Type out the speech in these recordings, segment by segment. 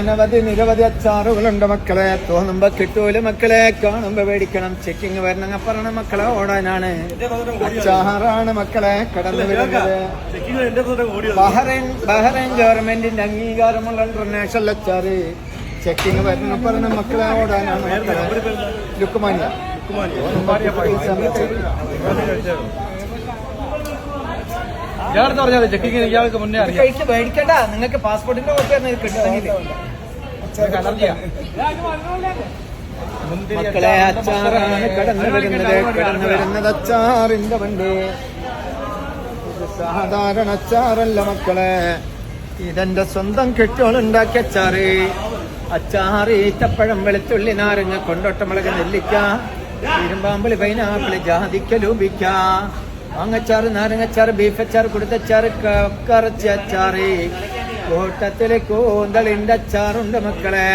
അനവധി നിരവധി അച്ചാറുകളുണ്ട് മക്കളെ. തോന്നുമ്പോ കിട്ടൂല മക്കളെ. കാണുമ്പോ മേടിക്കണം ചെക്കിങ് വരണങ്ങ അപ്പറാണ് മക്കളെ ഓടാനാണ്. അച്ചാറാണ് മക്കളെ കടന്നു വരുന്നത്. ബഹ്റൈൻ ബഹ്റൈൻ ഗവൺമെന്റിന്റെ അംഗീകാരമുള്ള ഇന്റർനാഷണൽ അച്ചാറ്. ചെക്കിങ് വരണ പറഞ്ഞ മക്കളെ ഓടാനാണ് ലുക്കുമാനിയ. സമയത്ത്. ഇയാളെന്ന് പറഞ്ഞാൽ ചെക്കിങ് ഇയാൾക്ക് മുന്നേ ഇത് അറിയാം. കഴിച്ച് മേടിക്കണ്ട നിങ്ങൾക്ക് പാസ്പോർട്ടിന്റെ കോപ്പി ആണ് കിട്ടണമെങ്കിൽ അലർജിയാ. മക്കളെ അച്ചാറാണ് കടന്നു വരുന്നത് കടന്നു വരുന്നത് അച്ചാറിന്റെ വണ്ടി ഇത് സാധാരണ അച്ചാറല്ല മക്കളെ. ഇതെന്റെ സ്വന്തം കെട്ടുകളുണ്ടാക്കിയ അച്ചാറ്. അച്ചാറ് ഈത്തപ്പഴം വെളുത്തുള്ളി നാരങ്ങ കൊണ്ടോട്ടമുളക് നെല്ലിക്ക ഇരുമ്പാമ്പിളി പൈനാപ്പിളി ജാതിക്ക ലൂപിക്ക മാങ്ങച്ചാറ് നാരങ്ങച്ചാറ് ബീഫച്ചാർ അച്ചാറ് കുടുത്തച്ചാറ് കറച്ചി അച്ചാറ് കോട്ടത്തിലെ കൂന്തളിന്റെ അച്ചാറുണ്ട് മക്കളെ.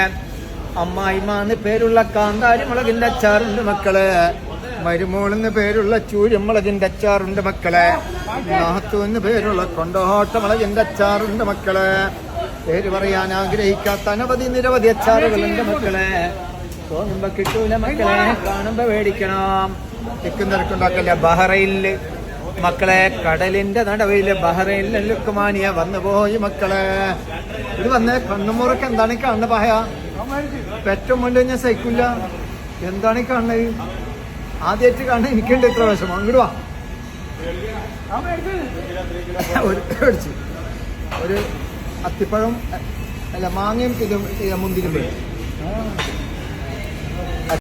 അമ്മായിമാന്ന് പേരുള്ള കാന്താരി മുളകിന്റെ അച്ചാറുണ്ട് മക്കളെ. മരുമോളെന്ന് പേരുള്ള ചൂര്യമുളകിന്റെ അച്ചാറുണ്ട് മക്കളെ. നാത്തു എന്ന് പേരുള്ള കൊണ്ടോട്ട മുളകിന്റെ അച്ചാറുണ്ട് മക്കളെ. പേര് പറയാൻ ആഗ്രഹിക്കാത്ത അനവധി നിരവധി അച്ചാറുകളുണ്ട് മക്കളെ. തോന്നുമ്പോ കിട്ടൂല മക്കളെ. കാണുമ്പോ മേടിക്കണം. തിക്കും തിരക്കുണ്ടാക്കല്ല? ബഹ്റൈനിൽ മക്കളെ കടലിന്റെ നടുവിൽ ബഹ്റൈനിലെ ലുക്കുമാനിയ വന്നുപോയി മക്കളെ. ഇത് വന്നേ കണ്ണുമുറക്ക് എന്താണ് കാണുന്നത് പായ പെറ്റും കൊണ്ട് ഞാൻ സഹിക്കില്ല എന്താണ് കാണുന്നത് ആദ്യമായിട്ട് കാണുന്നത് എനിക്കുണ്ട് ഇത്ര വിഷമം അങ്ങോട്ട് വാ. ഒരു അത്തിപ്പഴം അല്ല മാങ്ങയും ഇതും മുന്തിരി